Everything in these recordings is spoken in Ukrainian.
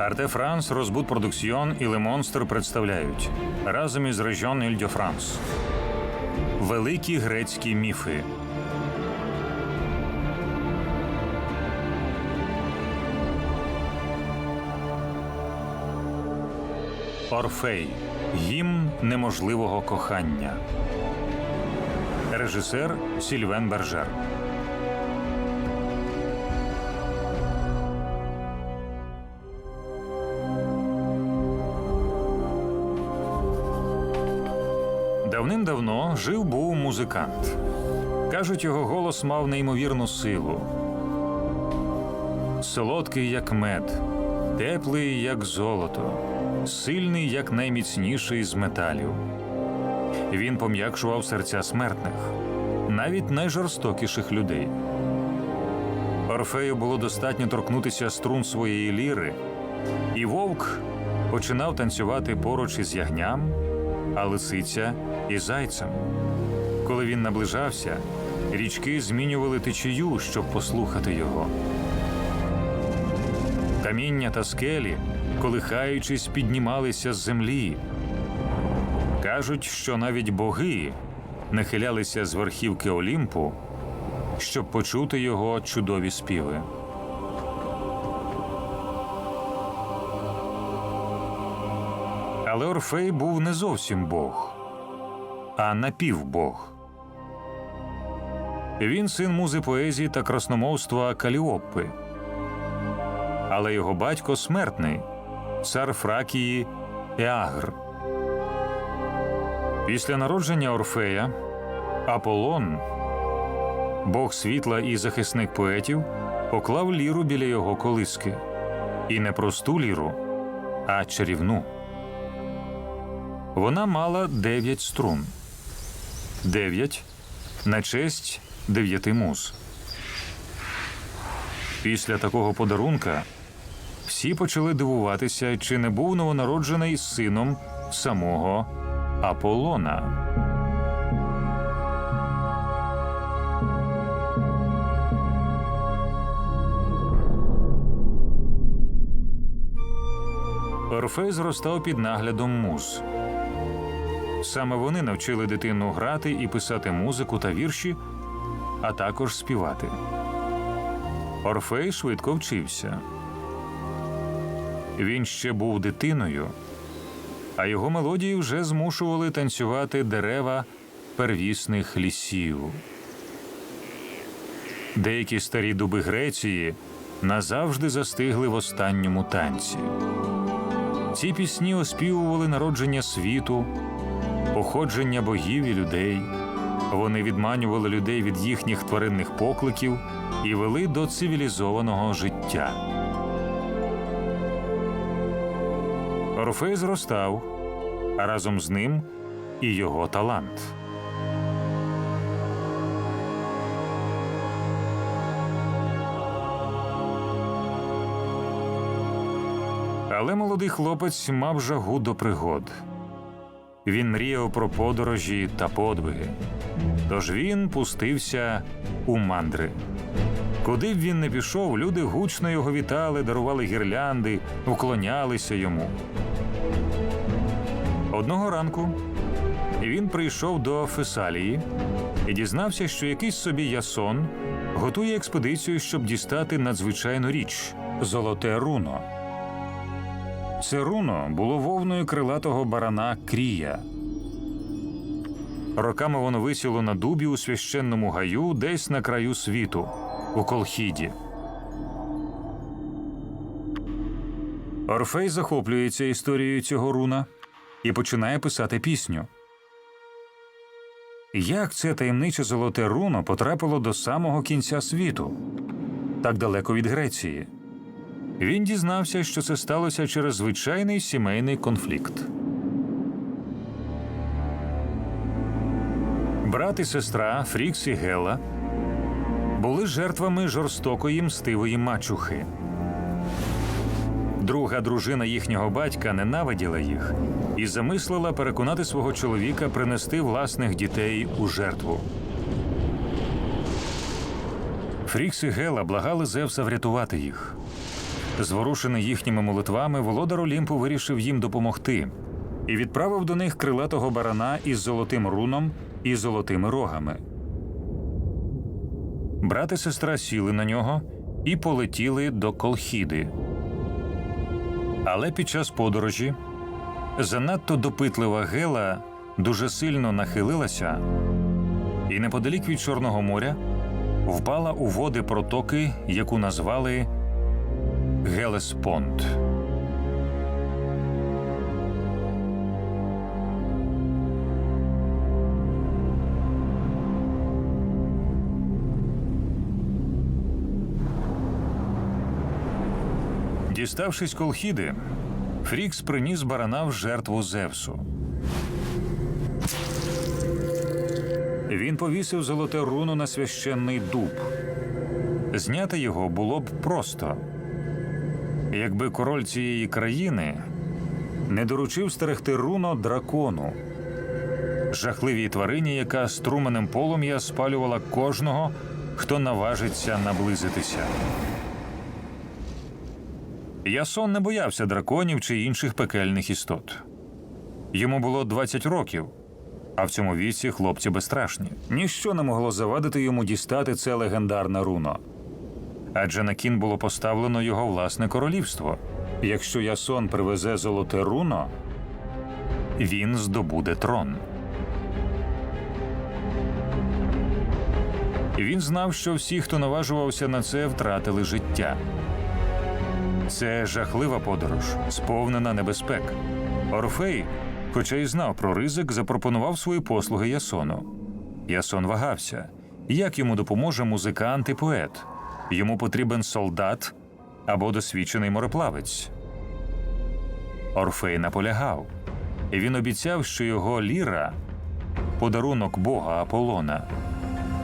Арте Франс, Розбут Продуксьйон і Лемонстер представляють разом із Режон Ільдо Франс. Великі грецькі міфи. Орфей. Гімн неможливого кохання. Режисер Сільвен Бержер. Давним-давно жив був музикант. Кажуть, його голос мав неймовірну силу. Солодкий, як мед, теплий, як золото, сильний, як найміцніший з металів. Він пом'якшував серця смертних, навіть найжорстокіших людей. Орфею було достатньо торкнутися струн своєї ліри, і вовк починав танцювати поруч із ягням, а лисиця із зайцем. Коли він наближався, річки змінювали течію, щоб послухати його. Каміння та скелі, колихаючись, піднімалися з землі. Кажуть, що навіть боги нахилялися з верхівки Олімпу, щоб почути його чудові співи. Але Орфей був не зовсім Бог, а напівбог. Він син музи поезії та красномовства Каліопи. Але його батько смертний, цар Фракії Еагр. Після народження Орфея Аполлон, бог світла і захисник поетів, поклав ліру біля його колиски. І не просту ліру, а чарівну. Вона мала дев'ять струн. Дев'ять на честь дев'яти муз. Після такого подарунка всі почали дивуватися, чи не був новонароджений сином самого Аполлона. Орфей зростав під наглядом муз. Саме вони навчили дитину грати і писати музику та вірші, а також співати. Орфей швидко вчився. Він ще був дитиною, а його мелодії вже змушували танцювати дерева первісних лісів. Деякі старі дуби Греції назавжди застигли в останньому танці. Ці пісні оспівували народження світу, походження богів і людей. Вони відманювали людей від їхніх тваринних покликів і вели до цивілізованого життя. Орфей зростав, а разом з ним і його талант. Але молодий хлопець мав жагу до пригод. Він мріяв про подорожі та подвиги. Тож він пустився у мандри. Куди б він не пішов, люди гучно його вітали, дарували гірлянди, вклонялися йому. Одного ранку він прийшов до Фесалії і дізнався, що якийсь собі ясон готує експедицію, щоб дістати надзвичайну річ золоте руно. Це руно було вовною крилатого барана Крія. Роками воно висіло на дубі у священному гаю десь на краю світу, у Колхіді. Орфей захоплюється історією цього руна і починає писати пісню. Як це таємниче золоте руно потрапило до самого кінця світу, так далеко від Греції? Він дізнався, що це сталося через звичайний сімейний конфлікт. Брат і сестра Фрікс і Гела були жертвами жорстокої мстивої мачухи. Друга дружина їхнього батька ненавиділа їх і замислила переконати свого чоловіка принести власних дітей у жертву. Фрікс і Гела благали Зевса врятувати їх. Зворушений їхніми молитвами, володар Олімпу вирішив їм допомогти і відправив до них крилатого барана із золотим руном і золотими рогами. Брат і сестра сіли на нього і полетіли до Колхіди. Але під час подорожі занадто допитлива гела дуже сильно нахилилася і неподалік від Чорного моря впала у води протоки, яку назвали Гелеспонд. Діставшись колхіди, Фрікс приніс барана в жертву Зевсу. Він повісив золоте руно на священний дуб. Зняти його було б просто, якби король цієї країни не доручив стерегти руно дракону, жахливій тварині, яка струменем полум'я спалювала кожного, хто наважиться наблизитися. Ясон не боявся драконів чи інших пекельних істот. Йому було 20 років, а в цьому віці хлопці безстрашні. Ніщо не могло завадити йому дістати це легендарне руно. Адже на кін було поставлено його власне королівство. Якщо Ясон привезе золоте руно, він здобуде трон. Він знав, що всі, хто наважувався на це, втратили життя. Це жахлива подорож, сповнена небезпек. Орфей, хоча й знав про ризик, запропонував свої послуги Ясону. Ясон вагався. Як йому допоможе музикант і поет? Йому потрібен солдат або досвідчений мореплавець. Орфей наполягав. І він обіцяв, що його ліра, подарунок Бога Аполлона,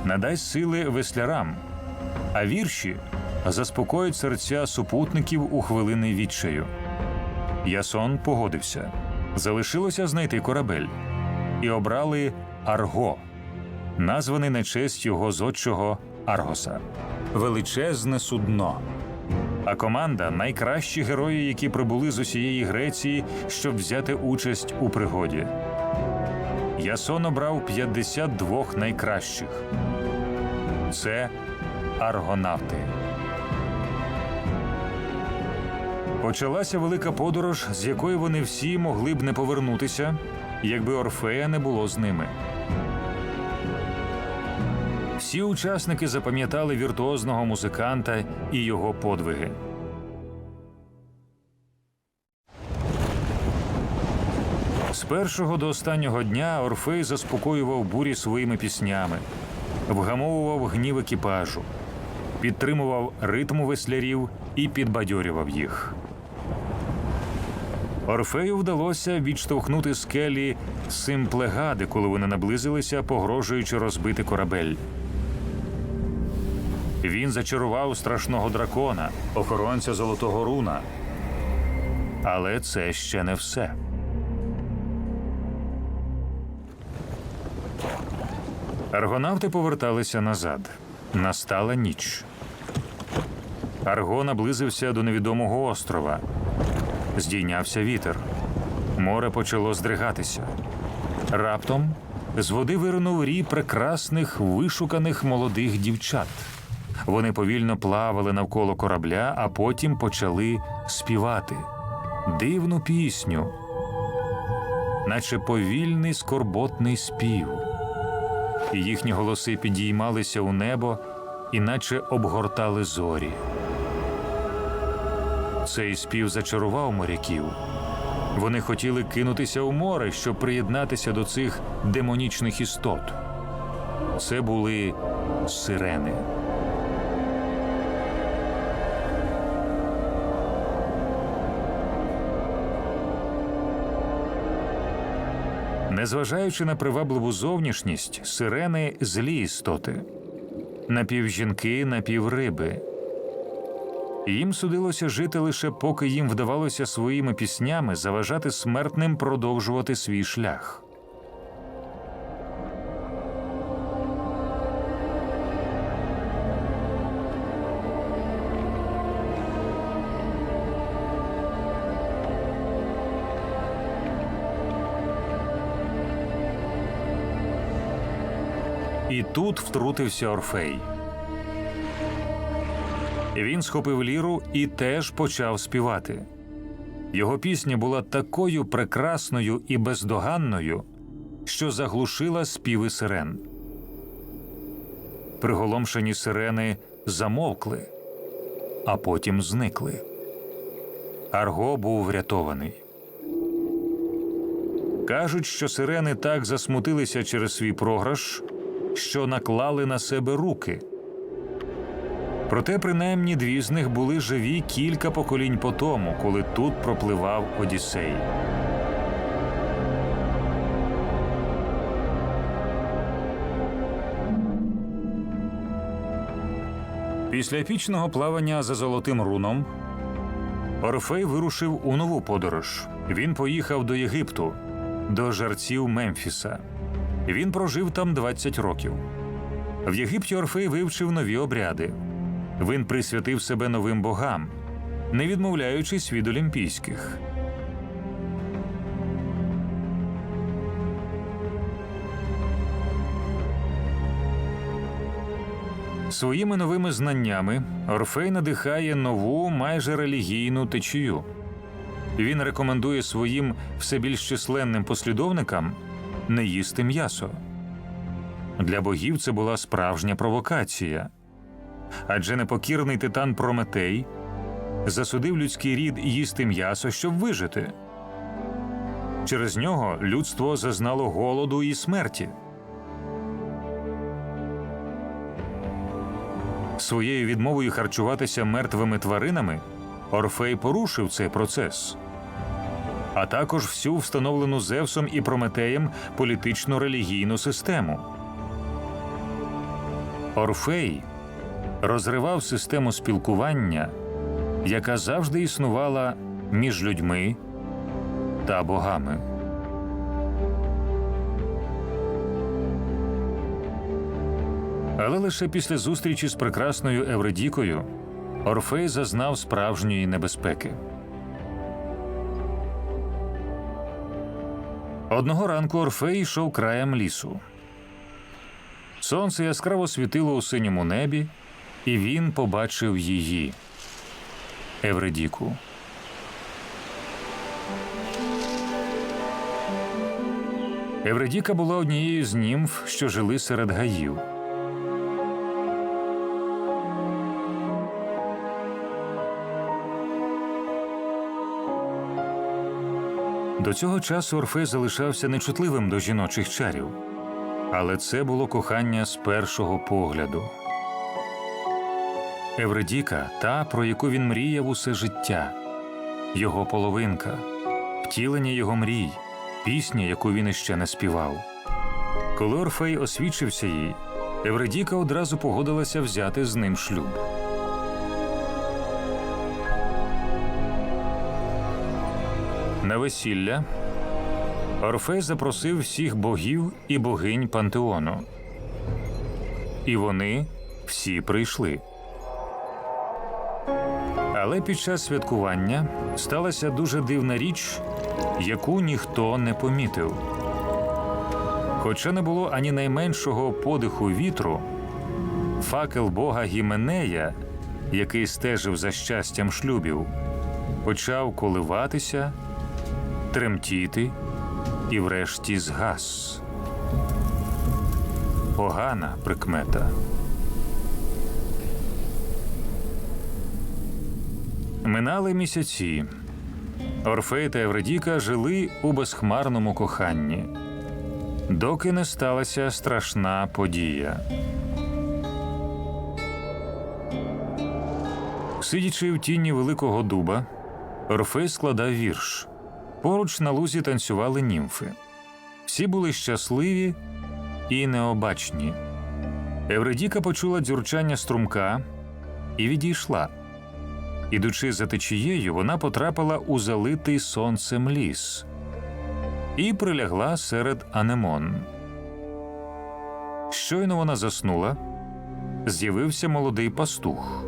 надасть сили веслярам, а вірші заспокоїть серця супутників у хвилини відчаю. Ясон погодився. Залишилося знайти корабель і обрали Арго, названий на честь його зодчого Аргоса. Величезне судно. А команда найкращі герої, які прибули з усієї Греції, щоб взяти участь у пригоді. Ясон обрав 52 найкращих. Це аргонавти. Почалася велика подорож, з якої вони всі могли б не повернутися, якби Орфея не було з ними. Всі учасники запам'ятали віртуозного музиканта і його подвиги. З першого до останнього дня Орфей заспокоював бурі своїми піснями, вгамовував гнів екіпажу, підтримував ритм веслярів і підбадьорював їх. Орфею вдалося відштовхнути скелі симплегади, коли вони наблизилися, погрожуючи розбити корабель. Він зачарував страшного дракона, охоронця Золотого Руна. Але це ще не все. Аргонавти поверталися назад. Настала ніч. Арго наблизився до невідомого острова. Здійнявся вітер. Море почало здригатися. Раптом з води виринув рій прекрасних вишуканих молодих дівчат. Вони повільно плавали навколо корабля, а потім почали співати дивну пісню, наче повільний скорботний спів. І їхні голоси підіймалися у небо, іначе обгортали зорі. Цей спів зачарував моряків. Вони хотіли кинутися у море, щоб приєднатися до цих демонічних істот. Це були сирени. Незважаючи на привабливу зовнішність, сирени злі істоти, напівжінки, напівриби. Їм судилося жити лише поки їм вдавалося своїми піснями заважати смертним продовжувати свій шлях. І тут втрутився Орфей. Він схопив ліру і теж почав співати. Його пісня була такою прекрасною і бездоганною, що заглушила співи сирен. Приголомшені сирени замовкли, а потім зникли. Арго був врятований. Кажуть, що сирени так засмутилися через свій програш, що наклали на себе руки. Проте, принаймні, дві з них були живі кілька поколінь по тому, коли тут пропливав Одіссей. Після епічного плавання за золотим руном Орфей вирушив у нову подорож. Він поїхав до Єгипту, до жарців Мемфіса. Він прожив там 20 років. В Єгипті Орфей вивчив нові обряди. Він присвятив себе новим богам, не відмовляючись від олімпійських. Своїми новими знаннями Орфей надихає нову майже релігійну течію. Він рекомендує своїм все більш численним послідовникам не їсти м'ясо. Для богів це була справжня провокація. Адже непокірний титан Прометей засудив людський рід їсти м'ясо, щоб вижити. Через нього людство зазнало голоду і смерті. Своєю відмовою харчуватися мертвими тваринами Орфей порушив цей процес, а також всю встановлену Зевсом і Прометеєм політично релігійну систему. Орфей розривав систему спілкування, яка завжди існувала між людьми та богами. Але лише після зустрічі з прекрасною Евредікою Орфей зазнав справжньої небезпеки. Одного ранку Орфей йшов краєм лісу. Сонце яскраво світило у синьому небі, і він побачив її Евредіку. Евредіка була однією з німф, що жили серед гаїв. До цього часу Орфей залишався нечутливим до жіночих чарів, але це було кохання з першого погляду. Евредіка, та, про яку він мріяв усе життя, його половинка, втілення його мрій, пісня, яку він іще не співав. Коли Орфей освічився їй, Евредіка одразу погодилася взяти з ним шлюб. На весілля Орфей запросив всіх богів і богинь пантеону. І вони всі прийшли. Але під час святкування сталася дуже дивна річ, яку ніхто не помітив. Хоча не було ані найменшого подиху вітру, факел бога Гіменея, який стежив за щастям шлюбів, почав коливатися, тремтіти і врешті згас. Погана прикмета. Минали місяці. Орфей та Евредіка жили у безхмарному коханні, доки не сталася страшна подія. Сидячи в тіні великого дуба, Орфей складав вірш. Поруч на лузі танцювали німфи. Всі були щасливі і необачні. Евредіка почула дзюрчання струмка і відійшла. Ідучи за течією, вона потрапила у залитий сонцем ліс і прилягла серед анемон. Щойно вона заснула, з'явився молодий пастух.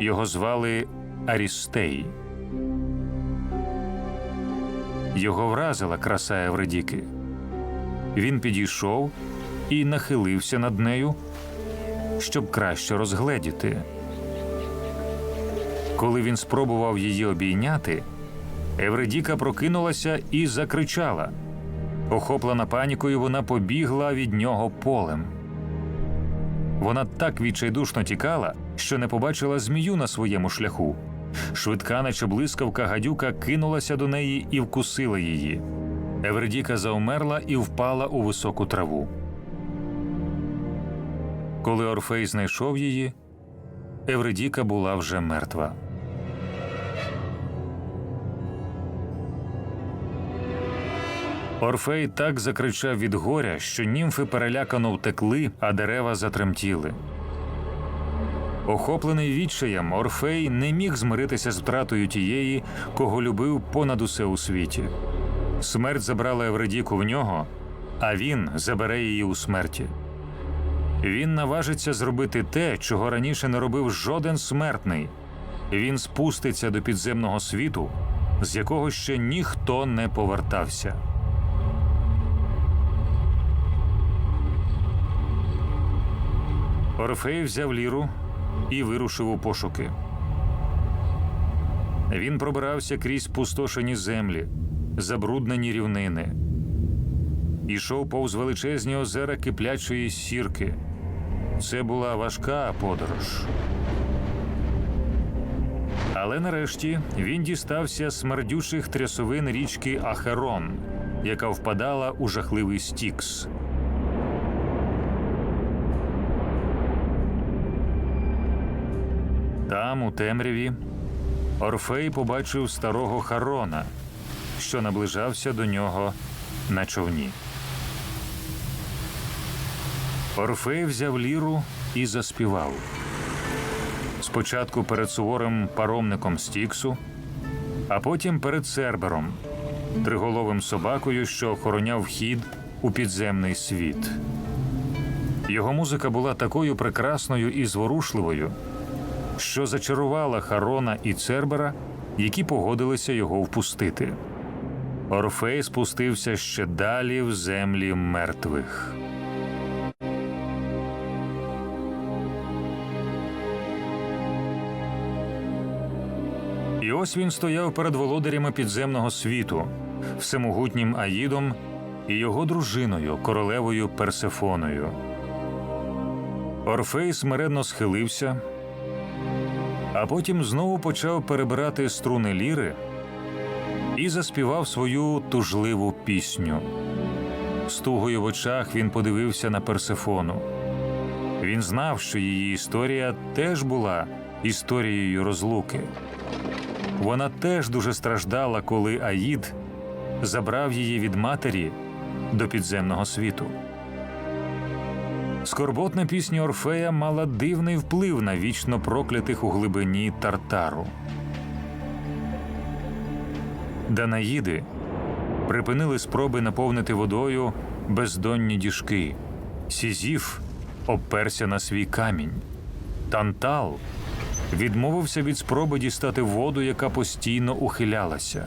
Його звали Арістей. Його вразила краса Евредіки. Він підійшов і нахилився над нею, щоб краще розгледіти. Коли він спробував її обійняти, Евредіка прокинулася і закричала. Охоплена панікою, вона побігла від нього полем. Вона так відчайдушно тікала, що не побачила змію на своєму шляху. Швидка, наче блискавка, гадюка кинулася до неї і вкусила її. Евредіка заумерла і впала у високу траву. Коли Орфей знайшов її, Евредіка була вже мертва. Орфей так закричав від горя, що німфи перелякано втекли, а дерева затремтіли. Охоплений відчаєм, Орфей не міг змиритися з втратою тієї, кого любив понад усе у світі. Смерть забрала Евредіку в нього, а він забере її у смерті. Він наважиться зробити те, чого раніше не робив жоден смертний. Він спуститься до підземного світу, з якого ще ніхто не повертався. Орфей взяв ліру і вирушив у пошуки. Він пробирався крізь пустошені землі, забруднені рівнини. Ішов повз величезні озера киплячої сірки. Це була важка подорож. Але нарешті він дістався смердючих трясовин річки Ахерон, яка впадала у жахливий стікс. Там, у темряві, Орфей побачив старого Харона, що наближався до нього на човні. Орфей взяв ліру і заспівав. Спочатку перед суворим паромником Стіксу, а потім перед Цербером, триголовим собакою, що охороняв вхід у підземний світ. Його музика була такою прекрасною і зворушливою, що зачарувала Харона і Цербера, які погодилися його впустити. Орфей спустився ще далі в землі мертвих. І ось він стояв перед володарями підземного світу, всемогутнім Аїдом і його дружиною, королевою Персефоною. Орфей смиренно схилився, а потім знову почав перебирати струни ліри і заспівав свою тужливу пісню. З тугою в очах він подивився на Персефону. Він знав, що її історія теж була історією розлуки. Вона теж дуже страждала, коли Аїд забрав її від матері до підземного світу. Скорботна пісня Орфея мала дивний вплив на вічно проклятих у глибині Тартару. Данаїди припинили спроби наповнити водою бездонні діжки. Сізіф обперся на свій камінь. Тантал відмовився від спроби дістати воду, яка постійно ухилялася.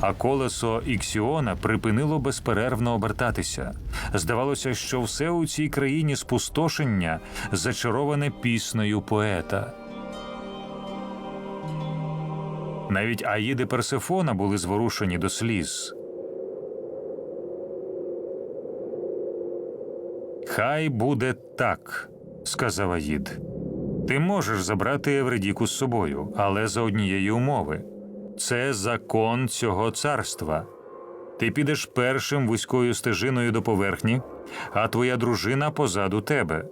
А колесо Іксіона припинило безперервно обертатися. Здавалося, що все у цій країні спустошення зачароване піснею поета. Навіть Аїди Персефона були зворушені до сліз. Хай буде так, сказав Аїд. Ти можеш забрати Евредіку з собою, але за однієї умови. Це закон цього царства. Ти підеш першим вузькою стежиною до поверхні, а твоя дружина позаду тебе.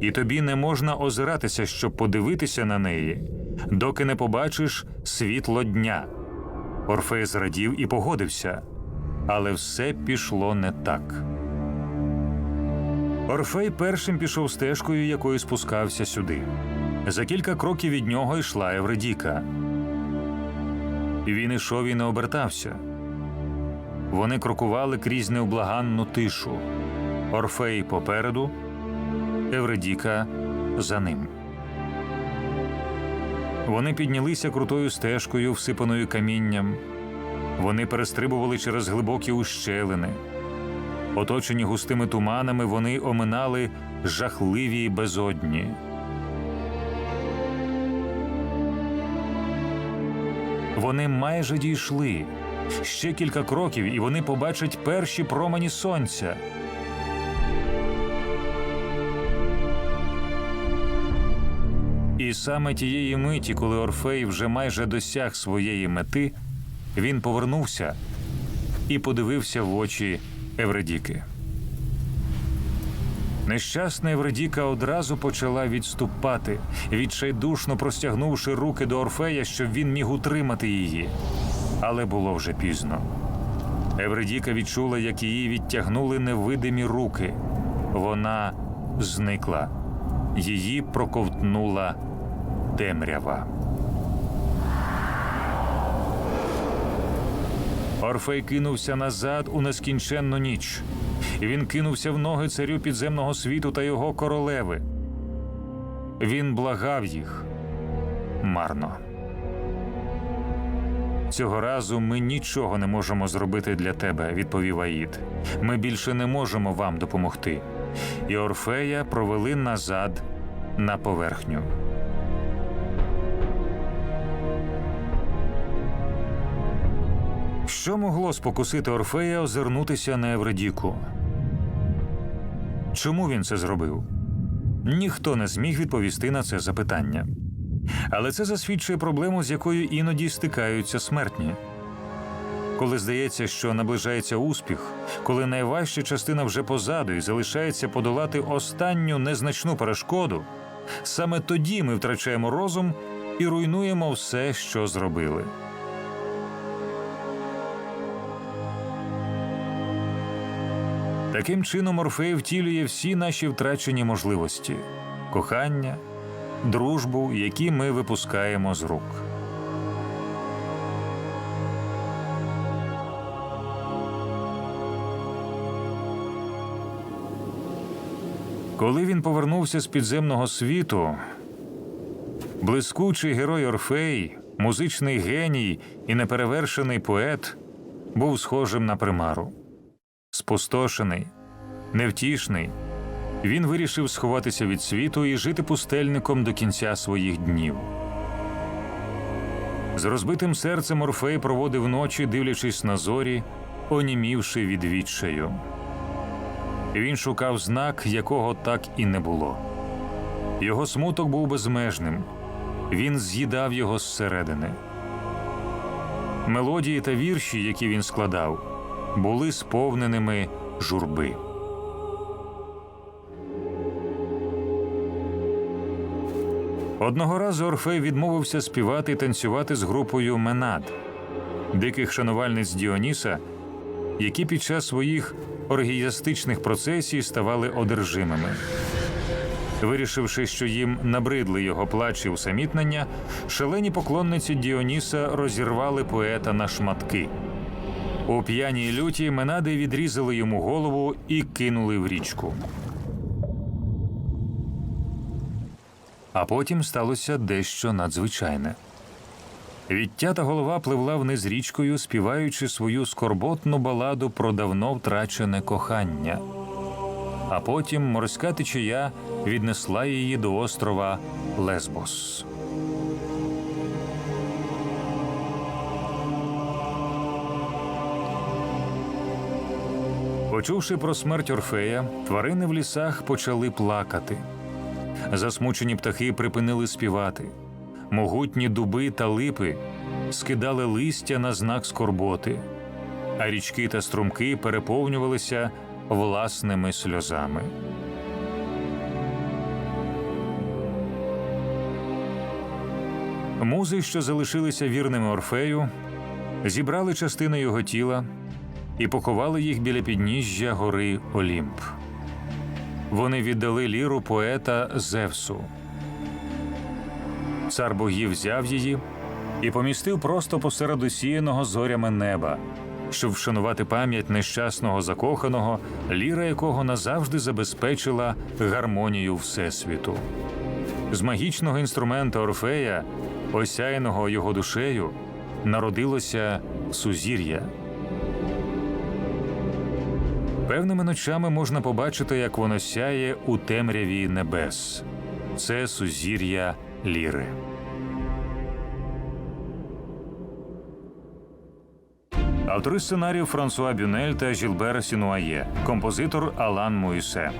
І тобі не можна озиратися, щоб подивитися на неї, доки не побачиш світло дня. Орфей зрадів і погодився, але все пішло не так. Орфей першим пішов стежкою, якою спускався сюди. За кілька кроків від нього йшла Евредіка. Він ішов і не обертався. Вони крокували крізь невблаганну тишу. Орфей попереду, Евредіка за ним. Вони піднялися крутою стежкою, всипаною камінням. Вони перестрибували через глибокі ущелини. Оточені густими туманами, вони оминали жахливі безодні. Вони майже дійшли. Ще кілька кроків, і вони побачать перші промені сонця. І саме тієї миті, коли Орфей вже майже досяг своєї мети, він повернувся і подивився в очі Евредіки. Нещасна Евредіка одразу почала відступати, відчайдушно простягнувши руки до Орфея, щоб він міг утримати її. Але було вже пізно. Евредіка відчула, як її відтягнули невидимі руки. Вона зникла. Її проковтнула темрява. Орфей кинувся назад у нескінченну ніч. Він кинувся в ноги царю підземного світу та його королеви. Він благав їх марно. Цього разу ми нічого не можемо зробити для тебе, відповів Аїд. Ми більше не можемо вам допомогти. І Орфея провели назад на поверхню. Що могло спокусити Орфея озирнутися на Евредіку? Чому він це зробив? Ніхто не зміг відповісти на це запитання. Але це засвідчує проблему, з якою іноді стикаються смертні. Коли здається, що наближається успіх, коли найважча частина вже позаду і залишається подолати останню незначну перешкоду, саме тоді ми втрачаємо розум і руйнуємо все, що зробили. Таким чином Орфей втілює всі наші втрачені можливості кохання, дружбу, які ми випускаємо з рук. Коли він повернувся з підземного світу, блискучий герой Орфей, музичний геній і неперевершений поет, був схожим на примару. Спустошений, невтішний, він вирішив сховатися від світу і жити пустельником до кінця своїх днів. З розбитим серцем Орфей проводив ночі, дивлячись на зорі, онімівши від відчаю. Він шукав знак, якого так і не було. Його смуток був безмежним, він з'їдав його зсередини. Мелодії та вірші, які він складав, були сповненими журби. Одного разу Орфей відмовився співати і танцювати з групою Менад, диких шанувальниць Діоніса, які під час своїх оргіястичних процесій ставали одержимими. Вирішивши, що їм набридли його плач і усамітнення, шалені поклонниці Діоніса розірвали поета на шматки. У п'яній люті Менади відрізали йому голову і кинули в річку. А потім сталося дещо надзвичайне. Відтята голова пливла вниз річкою, співаючи свою скорботну баладу про давно втрачене кохання. А потім морська течія віднесла її до острова Лесбос. Почувши про смерть Орфея, тварини в лісах почали плакати. Засмучені птахи припинили співати. Могутні дуби та липи скидали листя на знак скорботи, а річки та струмки переповнювалися власними сльозами. Музи, що залишилися вірними Орфею, зібрали частини його тіла і поховали їх біля підніжжя гори Олімп. Вони віддали ліру поета Зевсу. Цар богів взяв її і помістив просто посеред усіяного зорями неба, щоб вшанувати пам'ять нещасного закоханого, ліра якого назавжди забезпечила гармонію Всесвіту. З магічного інструмента Орфея, осяяного його душею, народилося сузір'я. Певними ночами можна побачити, як воно сяє у темряві небес. Це сузір'я ліри. Автори сценарію Франсуа Бюнель та Жілбер Сінуає, композитор Алан Муїсе.